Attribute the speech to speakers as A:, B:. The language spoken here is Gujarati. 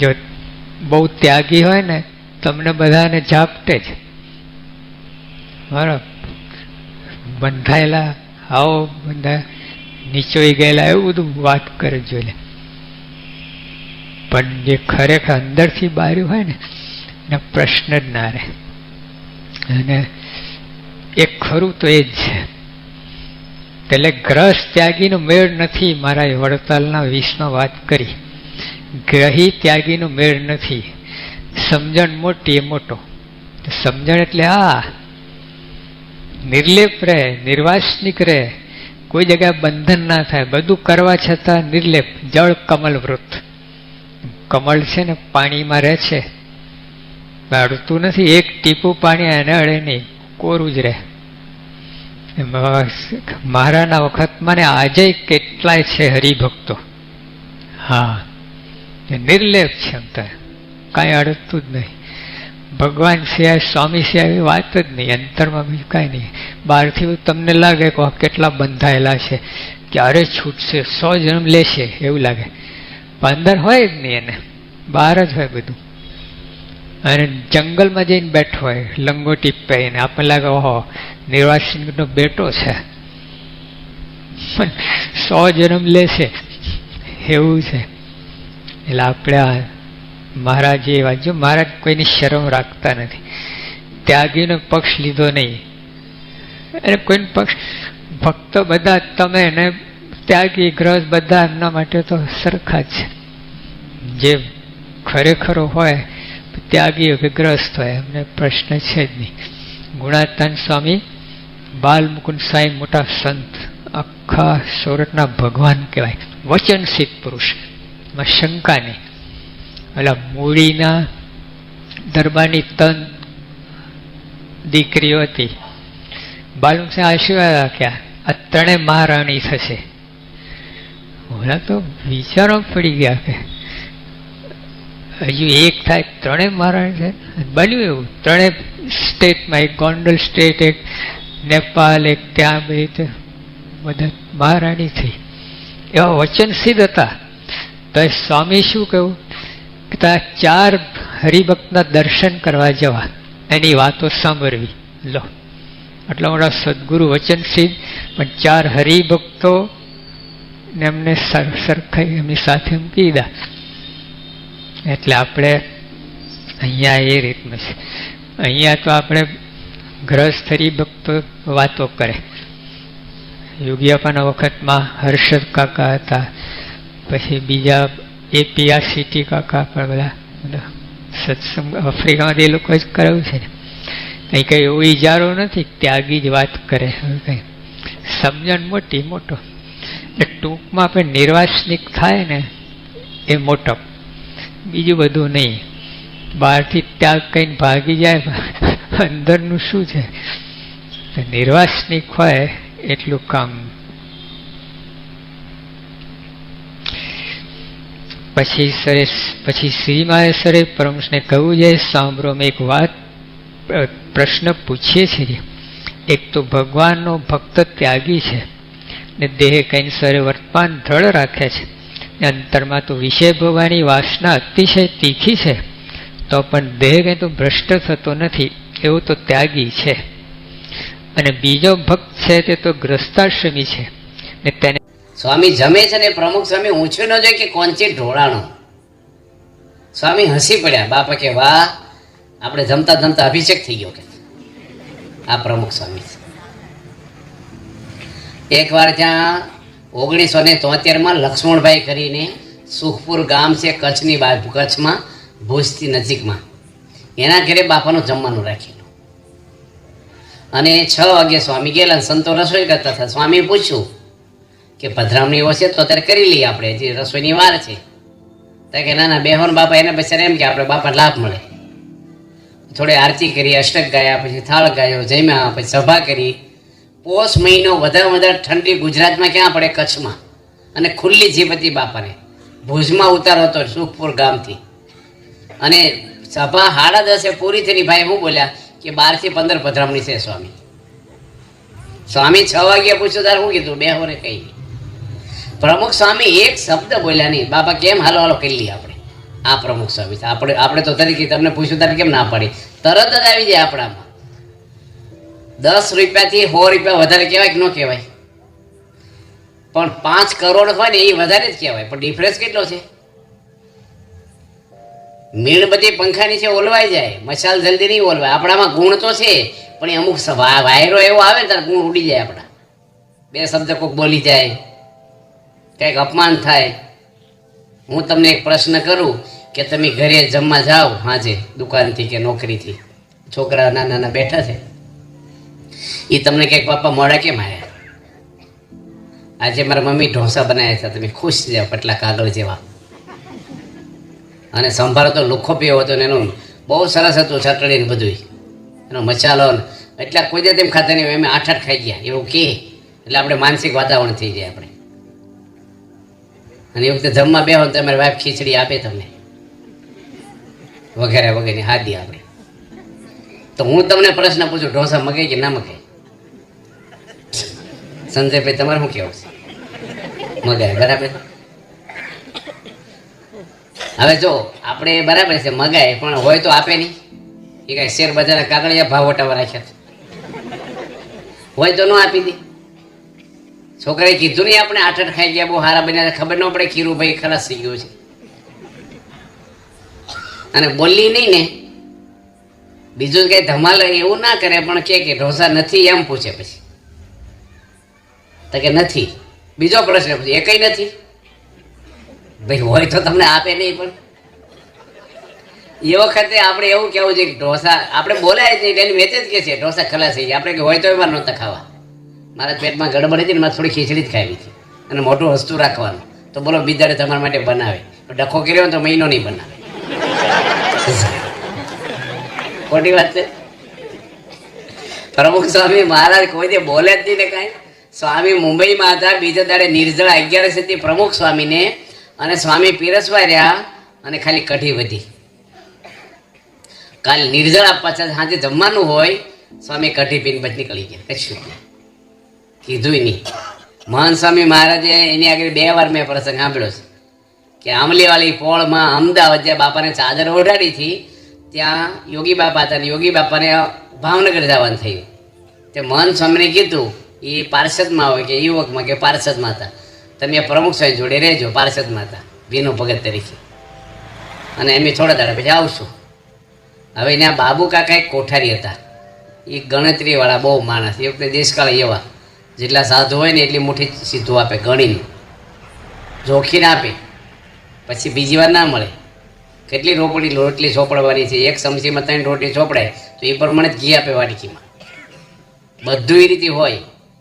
A: જો બહુ ત્યાગી હોય ને, તમને બધાને ઝાપટે જ. બરાબર. બંધાયેલા, આવો બંધા નીચોઈ ગયેલા, એવું બધું વાત કરે જોઈ પણ જે ખરેખર અંદરથી બાર્યું હોય ને, એને પ્રશ્ન જ ના રહે. અને એ ખરું તો એ જ છે. એટલે ગ્રસ ત્યાગીનો મેળ નથી મારા વડતાલના વીસમાં વાત કરી. ગ્રહી ત્યાગીનો મેળ નથી. સમજણ મોટી એ મોટો. સમજણ એટલે આ, નિર્લેપ રહે, નિર્વાસનિક રહે. કોઈ જગ્યાએ બંધન ના થાય. બધું કરવા છતાં નિર્લેપ, જળ કમલ વૃત. કમળ છે ને પાણીમાં રહે છે. બાળતું નથી. એક ટીપું પાણી એને અડે નહીં. કોરું જ રહે. મહારાના વખતમાં ને આજે કેટલાય છે હરિભક્તો. હા નિર્લેપ છે એમ તો કાંઈ અડતું જ નહીં. ભગવાન સિવાય સ્વામી સિવાય એવી વાત જ નહીં, અંતરમાં બીજું કાંઈ નહીં. બહારથી તમને લાગે કે કેટલા બંધાયેલા છે, ક્યારે છૂટશે, સો જન્મ લેશે એવું લાગે. પણ અંદર હોય જ નહીં એને, બહાર જ હોય બધું. અને જંગલમાં જઈને બેઠો હોય, લંગોટી પહેરીને આપણને લાગે, ઓહો, નિર્વાસિનનો બેટો છે. સો જન્મ લેશે, એવું છે. એટલે આપણે મહારાજ વાંચ્યું મહારાજ કોઈની શરમ રાખતા નથી. ત્યાગીનો પક્ષ લીધો નહીં. અને કોઈનો પક્ષ, ભક્ત બધા તમે ને ત્યાગી ગ્રહ બધા એમના માટે તો સરખા જ જે ખરેખરો હોય, ત્યાગી વિગ્રસ્ત હોય, એમને પ્રશ્ન છે જ નહીં. ગુણાતાન સ્વામી, બાલમુકુંદ સાંઈ મોટા સંત, આખા સુરતના ભગવાન કહેવાય. વચનસિદ્ધ પુરુષ. એમાં શંકા નહીં એટલે મૂડીના દરબારની તન દીકરીઓ હતી. બાલુમ સિંહ આશીર્વાદ રાખ્યા આ ત્રણેય મહારાણી થશે. ઓલા તો વિચારો પડી ગયા કે હજુ એક થાય ત્રણેય મહારાણી છે. બન્યું એવું. ત્રણેય સ્ટેટમાં એક ગોંડલ સ્ટેટ, એક નેપાલ, એક ત્યાં બે બધા મહારાણી થઈ. એવા વચન સિદ્ધ હતા. તો સ્વામી શું કહ્યું? કે ચાર હરિભક્તના દર્શન કરવા જવા. એની વાતો સાંભળવી. લો. આટલા મોટા સદગુરુ વચન સિદ્ધ પણ ચાર હરિભક્તો ને એમને સરખાઈ એમની સાથે કહી દા એટલે આપણે અહીંયા એ રીતનું છે. અહીંયા તો આપણે ગ્રહસ્થ હરિભક્તો વાતો કરે. યોગીયાપાના વખતમાં હર્ષદ કાકા હતા પછી બીજા એપીઆરસીટી કાકા પણ બધા સત્સંગ આફ્રિકામાં એ લોકો જ કરાવ્યું છે ને, કંઈ કંઈ એવો ઇજારો નથી, ત્યાગી જ વાત કરે કંઈ સમજણ મોટી, મોટો. એટલે ટૂંકમાં આપણે નિર્વાસનિક થાય ને, એ મોટો. બીજું બધું નહીં. બહારથી ત્યાગ કહીને ભાગી જાય અંદરનું શું છે? નિર્વાસનિક હોય એટલું કામ પછી સરે પછી શ્રીમાએ સરે પરમશને કહ્યું છે સાંભળો મેં એક વાત પ્રશ્ન પૂછીએ છીએ. એક તો ભગવાનનો ભક્ત ત્યાગી છે ને દેહ કઈ સરે વર્તમાન દ્રઢ રાખે છે. ને અંતરમાં તો વિષય ભોગવાની વાસના અતિશય તીખી છે. તો પણ દેહ કંઈ તો ભ્રષ્ટ થતો નથી, એવું તો ત્યાગી છે. અને બીજો ભક્ત છે તે તો ગ્રસ્તાશ્રમી છે. ને તેને
B: સ્વામી જમે છે ને પ્રમુખ સ્વામી ઊંચું ન જોઈએ કે કોંચી ઢોળાણું. સ્વામી હસી પડ્યા. બાપા કે, વાહ, આપણે જમતા જમતા અભિષેક થઈ ગયો. કે, આ પ્રમુખ સ્વામી. એકવાર ત્યાં ઓગણીસો ને તોતેરમાં લક્ષ્મણભાઈ કરીને સુખપુર ગામ છે, કચ્છની બાજુ કચ્છમાં, ભુજથી નજીકમાં. એના ઘરે બાપાનું જમવાનું રાખેલું. અને છ વાગે સ્વામી ગયેલા સંતો રસોઈ કરતા હતા. સ્વામીએ પૂછ્યું કે ભદ્રામણી હશે તો અત્યારે કરી લઈએ આપણે જે રસોઈની વાર છે. તો કે ના ના બેહોન બાપા એને પછી એમ કે આપણે બાપા લાભ મળે. થોડી આરતી કરી, અષ્ટક ગાયા, પછી થાળ ગાયો, જમ્યા, પછી સભા કરી. પોષ મહિનો વધારે વધારે ઠંડી ગુજરાતમાં ક્યાં પડે? કચ્છમાં. અને ખુલ્લી જીપ હતી બાપાને. ભુજમાં ઉતારો હતો સુખપુર ગામથી. અને સભા સાડા દસે પૂરી થઈને ભાઈ હું બોલ્યા? કે બારથી પંદર પધરામણી છે, સ્વામી. સ્વામી છ વાગ્યા પૂછ્યું, તારે શું કીધું? બે હોરે કઈ પ્રમુખ સ્વામી એક શબ્દ બોલ્યા નહીં. બાપા કેમ હાલો હાલો કરી લઈએ આપણે? આ પ્રમુખ સ્વામી આપણે આપણે તો તરીકે તમને પૂછ્યું, તારે કેમ ના પાડી? તરત જ આવી જાય આપણામાં. દસ રૂપિયાથી સો રૂપિયા વધારે કહેવાય કે ન કહેવાય? પણ પાંચ કરોડ હોય ને એ વધારે જ કહેવાય. પણ ડિફરન્સ કેટલો છે? મીણબત્તી પંખાની છે, ઓલવાઈ જાય. મસાલ જલ્દી નહીં ઓલવાય. આપણામાં ગુણ તો છે, પણ અમુક વાયરો એવો આવે ને ત્યારે ગુણ ઉડી જાય આપણા. બે શબ્દ કોઈક બોલી જાય. કંઈક અપમાન થાય. હું તમને એક પ્રશ્ન કરું કે તમે ઘરે જમવા જાઓ હાજે દુકાનથી કે નોકરીથી? છોકરા નાના નાના બેઠા છે. એ તમને કંઈક પપ્પા મોડા કેમ આવ્યા આજે મારા મમ્મી ઢોસા બનાવ્યા હતા. તમે ખુશ જાઓ પટલા કાગળ જેવા. અને સંભારો તો લુખો પીવો હતો ને એનું બહુ સરસ હતું ચટણી ને બધું એનો મસાલો એટલે કોઈ દે તેમ ખાતા નહીં અમે આઠ આઠ ખાઈ ગયા. એવું કે? એટલે આપણે માનસિક વાતાવરણ થઈ જાય આપણે. અને એ વખતે જમવા બેહો તો તમારી વાઈફ ખીચડી આપે તમને. વગેરે વગેરે હાદી આપણે તો હું તમને પ્રશ્ન પૂછું, ઢોસા મગાય કે ના મગાય? સંજયભાઈ, તમારે શું કહેવું છે? મગાય, બરાબર? હવે જો, આપણે બરાબર છે, મગાય, પણ હોય તો આપે નહીં. એ કાંઈ શેર બજારના કાગળિયા ભાવ વટાવા રાખ્યા હોય તો ન આપી દે. છોકરાએ કીધું નહીં આપણે આઠ ખાઈ ગયા, બહુ હારા બન્યા, ખબર ન પડે ખીરું ભાઈ ખલાસ થઈ ગયું છે. અને બોલી નહીં ને, બીજું કઈ ધમાલ એવું ના કરે, પણ કે કે ઢોસા નથી એમ પૂછે પછી. તો કે નથી. બીજો પ્રશ્ન પૂછે, એ કઈ નથી? ભાઈ, હોય તો તમને આપે નહીં પણ. એ વખતે આપણે એવું કેવું છે કે ઢોસા આપણે બોલાય જ નહીં એની વેચે જ કે છે ઢોસા ખલાસ થઈ ગયા. આપણે કે હોય તો એમાં નહોતા ખાવા. મારા પેટમાં ગડબડ હતી ને મારે થોડી ખીચડી જ ખાવી હતી. અને મોટું વસ્તુ રાખવાનું. તો બોલો બીજારે તમારા માટે બનાવે. ડખો કર્યો તો મહિનો નહીં બનાવે. ખોટી વાત છે. પ્રમુખ સ્વામી મહારાજ કોઈ દે બોલે જ નહીં ને કાંઈ. સ્વામી મુંબઈમાં હતા, બીજા દાડે નિર્જળા અગિયારસ હતી પ્રમુખ સ્વામીને. અને સ્વામી પીરસવા રહ્યા અને ખાલી કઢી વધી. કાલ નિર્જળ આપવા સાંજે જમવાનું હોય, સ્વામી કઢી પીને બચ નીકળી ગયા. કશું કીધું નહીં. મહાન સ્વામી મહારાજે એની આગળ બે વાર મેં પ્રસંગ સાંભળ્યો છે કે આમલીવાળી પોળમાં અમદાવાદ જ્યાં બાપાને ચાદર ઓઢાડી હતી, ત્યાં યોગી બાપા હતા યોગી બાપાને ભાવનગર જવાનું થયું. તે મહાન સ્વામીને કીધું, એ પાર્ષદમાં હોય કે યુવકમાં કે પાર્ષદમાં હતા. તમે પ્રમુખ સ્વામી જોડે રહેજો, પાર્ષદમાં હતા, ભીનો ભગત તરીકે. અને એમ થોડા દાડા પછી આવશું. હવે ત્યાં બાબુ કાકા એક કોઠારી હતા. એ ગણતરીવાળા બહુ માણસ, એ વખતે દેશકાળ એવા. જેટલા સાધુ હોય ને એટલી મુઠ્ઠી સીધું આપે, ગણીને. જોખીને આપે. પછી બીજી વાર ના મળે. કેટલી રોપડી રોટલી ચોપડવાની છે? એક ચમચીમાં ત્રણ રોટલી ચોપડાય, તો એ પ્રમાણે જ ઘી આપે વાડકીમાં. બધું એ રીતે હોય.